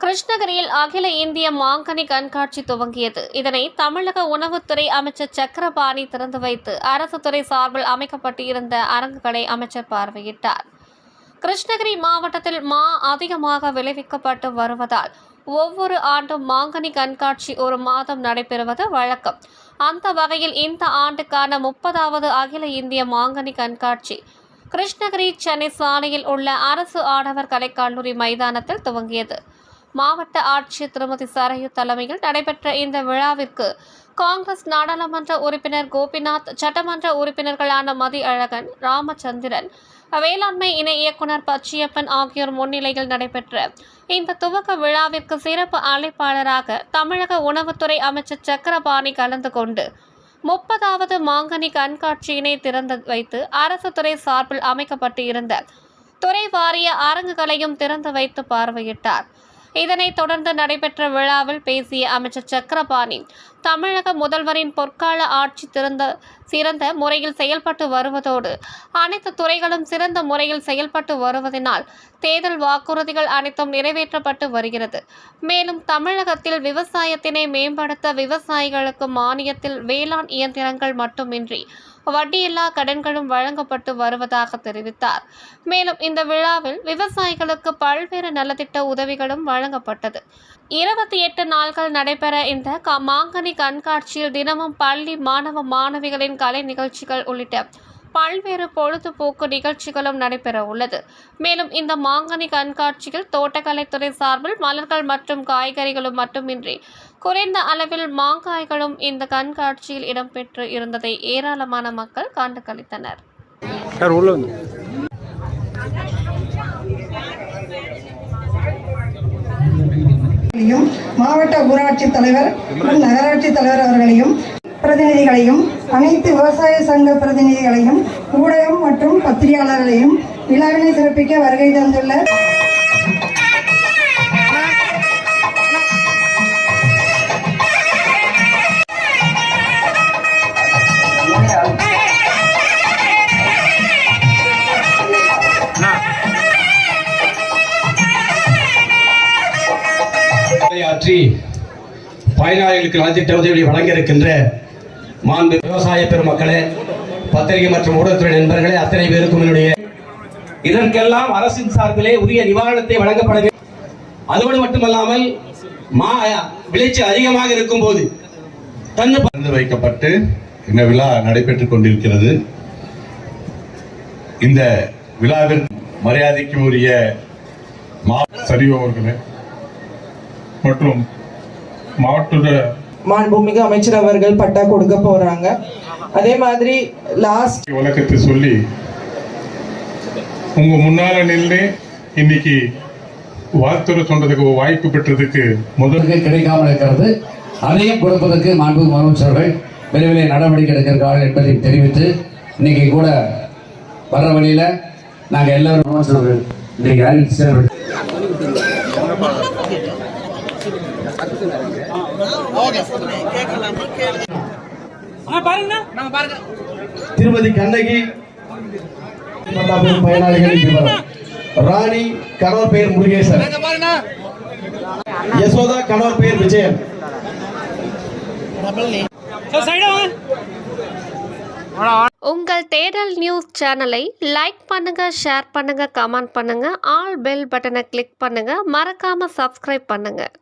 கிருஷ்ணகிரியில் அகில இந்திய மாங்கனி கண்காட்சி துவங்கியது. இதனை தமிழக உணவுத்துறை அமைச்சர் சக்கரபாணி திறந்து வைத்து அரசு துறை சார்பில் அமைக்கப்பட்டிருந்த அரங்குகளை அமைச்சர் பார்வையிட்டார். கிருஷ்ணகிரி மாவட்டத்தில் மா அதிகமாக விளைவிக்கப்பட்டு வருவதால் ஒவ்வொரு ஆண்டும் மாங்கனி கண்காட்சி ஒரு மாதம் நடைபெறுவது வழக்கம். அந்த வகையில் இந்த ஆண்டுக்கான முப்பதாவது அகில இந்திய மாங்கனி கண்காட்சி கிருஷ்ணகிரி சென்னை சாலையில் உள்ள அரசு ஆடவர் கலைக்கல்லூரி மைதானத்தில் துவங்கியது. மாவட்ட ஆட்சியர் திருமதி சரையு தலைமையில் நடைபெற்ற இந்த விழாவிற்கு காங்கிரஸ் நாடாளுமன்ற உறுப்பினர் கோபிநாத் சட்டமன்ற உறுப்பினர்களான மதி அழகன் ராமச்சந்திரன் வேளாண்மை இணை இயக்குனர் பச்சியப்பன் ஆகியோர் முன்னிலையில் நடைபெற்ற இந்த துவக்க விழாவிற்கு சிறப்பு அழைப்பாளராக தமிழக உணவுத்துறை அமைச்சர் சக்கரபாணி கலந்து கொண்டு முப்பதாவது மாங்கனி கண்காட்சியினை திறந்து வைத்து அரசு துறை சார்பில் அமைக்கப்பட்டு இருந்த துறை வாரிய அரங்குகளையும் திறந்து வைத்து பார்வையிட்டார். இதனைத் தொடர்ந்து நடைபெற்ற விழாவில் பேசிய அமைச்சர் சக்கரபாணி தமிழக முதல்வரின் பொற்கால ஆட்சி திறந்த சிறந்த முறையில் செயல்பட்டு வருவதோடு அனைத்து துறைகளும் சிறந்த முறையில் செயல்பட்டு வருவதனால் தேர்தல் வாக்குறுதிகள் அனைத்தும் நிறைவேற்றப்பட்டு வருகிறது. மேலும் தமிழகத்தில் விவசாயத்தினை மேம்படுத்த விவசாயிகளுக்கு மானியத்தில் வேளாண் இயந்திரங்கள் மட்டுமின்றி வட்டியில்லா கடன்களும் வழங்கப்பட்டு வருவதாக தெரிவித்தார். மேலும் இந்த விழாவில் விவசாயிகளுக்கு பல்வேறு நலத்திட்ட உதவிகளும் வழங்கப்பட்டது. இருபத்தி எட்டு நாட்கள் நடைபெற இந்த மாங்கனி கண்காட்சியில் தினமும் பள்ளி மாணவ மாணவிகளின் கலை நிகழ்ச்சிகள் உள்ளிட்ட பல்வேறு பொழுதுபோக்கு நிகழ்ச்சிகளும் நடைபெற உள்ளது. மேலும் இந்த மாங்கனி கண்காட்சியில் தோட்டக்கலைத்துறை சார்பில் மலர்கள் மற்றும் காய்கறிகளும் மட்டுமின்றி குறைந்த அளவில் மாங்காய்களும் இந்த கண்காட்சியில் இடம்பெற்று இருந்ததை ஏராளமான மக்கள் கண்டு களித்தனர். சார் உள்ள வந்து அவர்களையும் மாவட்ட ஊராட்சி தலைவர் மற்றும் நகராட்சி தலைவர் அவர்களையும் பிரதிநிதிகளையும் அனைத்து விவசாய சங்க பிரதிநிதிகளையும் ஊடகம் மற்றும் பத்திரிகையாளர்களையும் விழாவினை சிறப்பிக்க வருகை தந்துள்ள பயனாளிகளுக்கு நலத்திட்ட உதவிகளை வழங்க இருக்கின்ற மாண்பு விவசாய பெருமக்களே பத்திரிகை மற்றும் ஊடகத்துறை நண்பர்களே அத்தனை பேருக்கும் என்னுடைய இதற்கெல்லாம் அரசின் சார்பிலே உரிய நிவாரணத்தை வழங்கப்பட வேண்டும். அதோடு மட்டுமல்லாமல் மா விளைச்சல் அதிகமாக இருக்கும் போது தன்னு வைக்கப்பட்டு இந்த விழா நடைபெற்றுக் கொண்டிருக்கிறது. இந்த விழாவின் மரியாதைக்கு உரிய மா- அவர்களே. மற்றும் மாவட்ட மாண்புமிகு அமைச்சர் அவர்கள் பட்டா கொடுக்க போறாங்க. அதே மாதிரி லாஸ்ட் வழக்கத்தை சொல்லி உங்க முன்னால நின்று இன்னைக்கு வாழ்த்துறை சொல்றதுக்கு வாய்ப்பு பெற்றதுக்கு முதல் அவர்களுக்கு கிடைக்காமல் இருக்கிறது. அதையும் கொடுப்பதற்கு மாண்பு முதலமைச்சர்கள் விரைவிலே நடவடிக்கை எடுக்கிறார்கள் என்பதை தெரிவித்து இன்னைக்கு கூட வர்ற வழியில நாங்க எல்லாரும் இன்னைக்கு அறிவிச்சு திருமதி கண்ணகி விவரம் ராணி கணவர் பெயர் முருகேசன். யசோதா கணவர் பெயர் விஜயன். உங்கள் தேடல் நியூஸ் சேனலை லைக் பண்ணுங்க ஷேர் பண்ணுங்க கமெண்ட் பண்ணுங்க ஆல் பெல் பட்டனை கிளிக் பண்ணுங்க மறக்காம சப்ஸ்கிரைப் பண்ணுங்க.